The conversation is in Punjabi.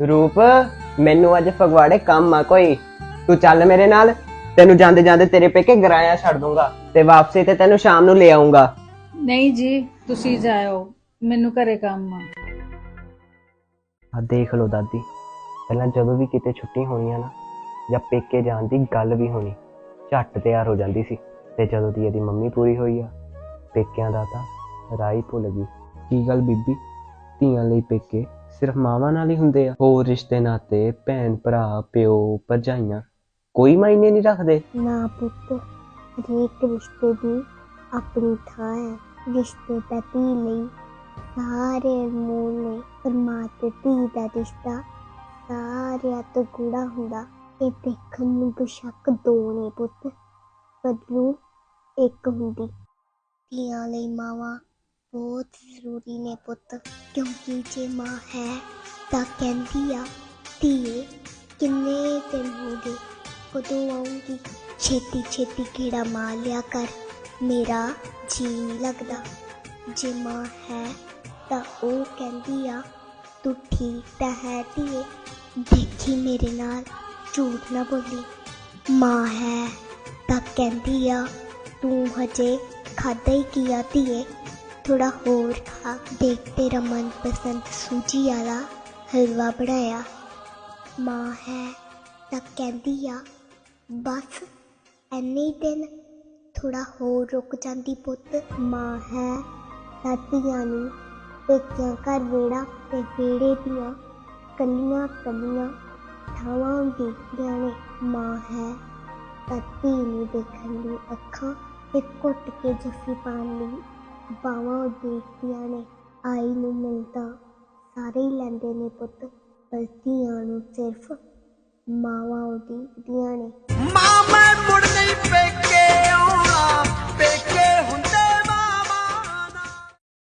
ਰੂਪ ਮੈਨੂੰ ਅੱਜ ਫਗਵਾੜੇ ਕੰਮ ਆ ਕੋਈ। ਤੂੰ ਚੱਲ ਮੇਰੇ ਨਾਲ ਤੈਨੂੰ ਜਾਂਦੇ ਜਾਂਦੇ ਤੇਰੇ ਪੇਕੇ ਗਰਾਇਆ ਛੱਡ ਦੂੰਗਾ ਤੇ ਵਾਪਸੀ ਤੇ ਤੈਨੂੰ ਸ਼ਾਮ ਨੂੰ ਲੈ ਆਉਂਗਾ ਨਹੀਂ ਜੀ ਤੁਸੀਂ ਜਾਇਓ ਮੈਨੂੰ ਘਰੇ ਕੰਮ ਆ। ਆ ਦੇਖ ਲਓ ਦਾਦੀ ਪਹਿਲਾਂ ਜਦੋਂ ਵੀ ਕਿਤੇ ਛੁੱਟੀ ਹੋਣੀ ਆ ਨਾ ਜਾਂ ਪੇਕੇ ਜਾਣ ਦੀ ਗੱਲ ਵੀ ਹੋਣੀ ਝੱਟ ਤਿਆਰ ਹੋ ਜਾਂਦੀ ਸੀ ਤੇ ਜਦੋਂ ਦੀ ਇਹਦੀ ਮੰਮੀ ਪੂਰੀ ਹੋਈ ਆ ਪੇਕਿਆਂ ਦਾ ਤਾਂ ਰਾਈ ਭੁੱਲ ਗਈ। ਕੀ ਗੱਲ ਬੀਬੀ? ਧੀਆਂ ਲਈ ਪੇਕੇ ਸਿਰਫ ਮਾਵਾਂ ਨਾਲ ਹੀ ਹੁੰਦੇ ਆ। ਹੋਰ ਰਿਸ਼ਤੇ ਨਾਤੇ, ਭੈਣ, ਭਰਾ, ਪਿਓ, ਭਰਜਾਈਆਂ ਕੋਈ ਮਾਇਨੇ ਨਹੀਂ ਰੱਖਦੇ। ਨਾ ਪੁੱਤ, ਹਰੇਕ ਰਿਸ਼ਤੇ ਦੀ ਆਪਣੀ ਥਾਂ ਹੈ। ਰਿਸ਼ਤੇ ਦਾ ਧੀ ਲਈ ਸਾਰੇ ਮੂਲ ਨੇ ਪਰ ਮਾਂ ਤੇ ਧੀ ਦਾ ਰਿਸ਼ਤਾ ਸਾਰਿਆਂ ਤੋਂ ਗੂੜਾ ਹੁੰਦਾ। ਇਹ ਦੇਖਣ ਨੂੰ ਬੇਸ਼ੱਕ ਦੋ ਨੇ ਪੁੱਤ ਪਰ ਇੱਕ ਹੁੰਦੀ। ਧੀਆਂ ਲਈ ਮਾਵਾਂ ਬਹੁਤ ਜ਼ਰੂਰੀ ਨੇ ਪੁੱਤ, ਕਿਉਂਕਿ ਜੇ ਮਾਂ ਹੈ ਤਾਂ ਕਹਿੰਦੀ ਆ, ਧੀਏ, ਕਿੰਨੇ ਦਿਨ ਹੋ ਗਏ? ਕਦੋਂ ਆਉਂਗੀ ਛੇਤੀ ਛੇਤੀ ਕੀੜਾ ਮਾਰ ਲਿਆ ਕਰ। ਮੇਰਾ ਜੀ ਨਹੀਂ ਲੱਗਦਾ। ਜੇ ਮਾਂ ਹੈ ਤਾਂ ਉਹ ਕਹਿੰਦੀ ਆ, ਤੂੰ ਠੀਕ ਤਾਂ ਹੈ ਧੀਏ, ਦੇਖੀ ਮੇਰੇ ਨਾਲ, ਝੂਠ ਨਾ ਬੋਲੀ। ਮਾਂ ਹੈ ਤਾਂ ਕਹਿੰਦੀ ਆ, ਤੂੰ ਹਜੇ ਖਾਦਾ ਹੀ ਕੀ ਧੀਏ? ਥੋੜਾ ਹੋਰ ਖਾ ਦੇਖ ਤੇਰਾ ਮਨਪਸੰਦ ਸੂਜੀ ਵਾਲਾ ਹਲਵਾ ਬਣਾਇਆ। ਮਾਂ ਹੈ ਤਾਂ ਕਹਿੰਦੀ ਆ, ਬਸ, ਐਨੇ ਦਿਨ ਥੋੜਾ ਹੋਰ ਰੁਕ ਜਾਂਦੀ ਪੁੱਤ। ਮਾਂ ਹੈ ਤਾਂ ਧੀਆਂ ਨੂੰ ਪੇਕਿਆਂ ਘਰ ਵੇੜਾ ਤੇ ਵੇੜੇ ਦੀਆਂ ਕੱਲੀਆਂ ਕੱਲੀਆਂ ਥਾਵਾਂ ਦੇਖਦੀਆਂ ਨੇ। ਮਾਂ ਹੈ ਤਾਂ ਧੀ ਨੂੰ ਦੇਖਣ ਲਈ ਅੱਖਾਂ ਤੇ ਘੁੱਟ ਕੇ ਜੱਫੀ ਪਾਉਣ ਲਈ ਬਾਹਾਂ ਦੇਖਦੀਆਂ ਨੇ, ਆਈ ਨੂੰ ਮਿਲਦਾ ਸਾਰੇ ਹੀ ਲੈਂਦੇ ਨੇ ਪੁੱਤ ਪਰ ਧੀਆਂ ਨੂੰ ਸਿਰਫ ਮਾਵਾਂ ਉਹਦੀਆਂ ਨੇ। ਮਾਂ ਮੈਂ